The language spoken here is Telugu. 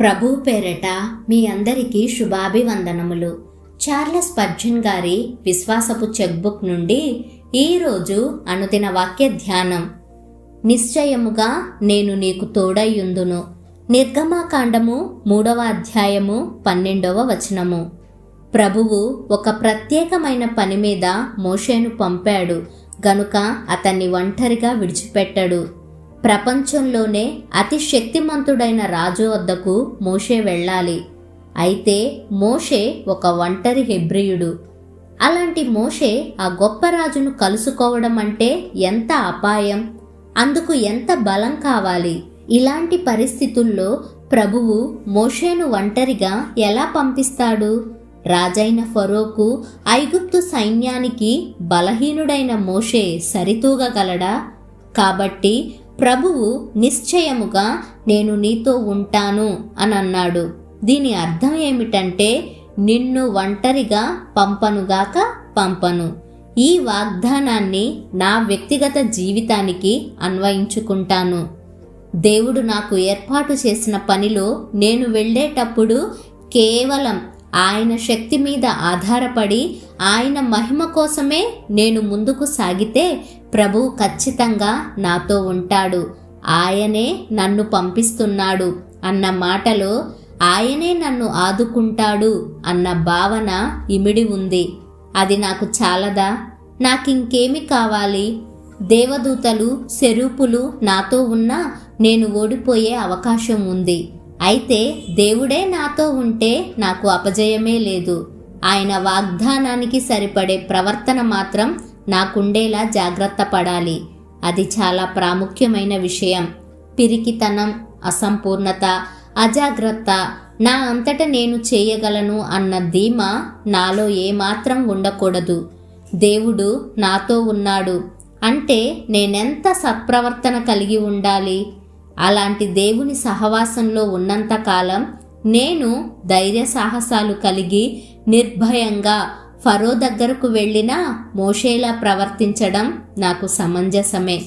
ప్రభు పేరట మీ అందరికీ శుభాభివందనములు. చార్లెస్ పర్జన్ గారి విశ్వాసపు చెక్బుక్ నుండి ఈరోజు అనుదిన వాక్య ధ్యానం. నిశ్చయముగా నేను నీకు తోడయ్యుందును. నిర్గమాకాండము మూడవ అధ్యాయము పన్నెండవ వచనము. ప్రభువు ఒక ప్రత్యేకమైన పని మీద మోషేను పంపాడు గనుక అతన్ని ఒంటరిగా విడిచిపెట్టడు. ప్రపంచంలోనే అతి శక్తిమంతుడైన రాజు వద్దకు మోషే వెళ్ళాలి. అయితే మోషే ఒక ఒంటరి హెబ్రియుడు. అలాంటి మోషే ఆ గొప్ప రాజును కలుసుకోవడం అంటే ఎంత అపాయం? అందుకు ఎంత బలం కావాలి? ఇలాంటి పరిస్థితుల్లో ప్రభువు మోషేను ఒంటరిగా ఎలా పంపిస్తాడు? రాజైన ఫరోకు ఐగుప్తు సైన్యానికి బలహీనుడైన మోషే సరితూగగలడా? కాబట్టి ప్రభువు నిశ్చయముగా నేను నీతో ఉంటాను అని అన్నాడు దీని అర్థం ఏమిటంటే నిన్ను ఒంటరిగా పంపనుగాక పంపను. ఈ వాగ్దానాన్ని నా వ్యక్తిగత జీవితానికి అన్వయించుకుంటాను. దేవుడు నాకు ఏర్పాటు చేసిన పనిలో నేను వెళ్ళేటప్పుడు కేవలం ఆయన శక్తి మీద ఆధారపడి ఆయన మహిమ కోసమే నేను ముందుకు సాగితే ప్రభువు ఖచ్చితంగా నాతో ఉంటాడు. ఆయనే నన్ను పంపిస్తున్నాడు అన్న మాటలో ఆయనే నన్ను ఆదుకుంటాడు అన్న భావన ఇమిడి ఉంది. అది నాకు చాలదా? నాకింకేమి కావాలి? దేవదూతలు సెరూపులు నాతో ఉన్నా నేను ఓడిపోయే అవకాశం ఉంది. అయితే దేవుడే నాతో ఉంటే నాకు అపజయమే లేదు. ఆయన వాగ్దానానికి సరిపడే ప్రవర్తన మాత్రం నాకుండేలా జాగ్రత్త పడాలి. అది చాలా ప్రాముఖ్యమైన విషయం. పిరికితనం అసంపూర్ణత అజాగ్రత్త నా అంతట నేను చేయగలను అన్న ధీమ నాలో ఏమాత్రం ఉండకూడదు. దేవుడు నాతో ఉన్నాడు. అంటే నేనెంత సత్ప్రవర్తన కలిగి ఉండాలి? అలాంటి దేవుని సహవాసంలో ఉన్నంతకాలం నేను ధైర్య సాహసాలు కలిగి నిర్భయంగా ఫరో దగ్గరకు వెళ్ళినా మోషేలా ప్రవర్తించడం నాకు సమంజసమే.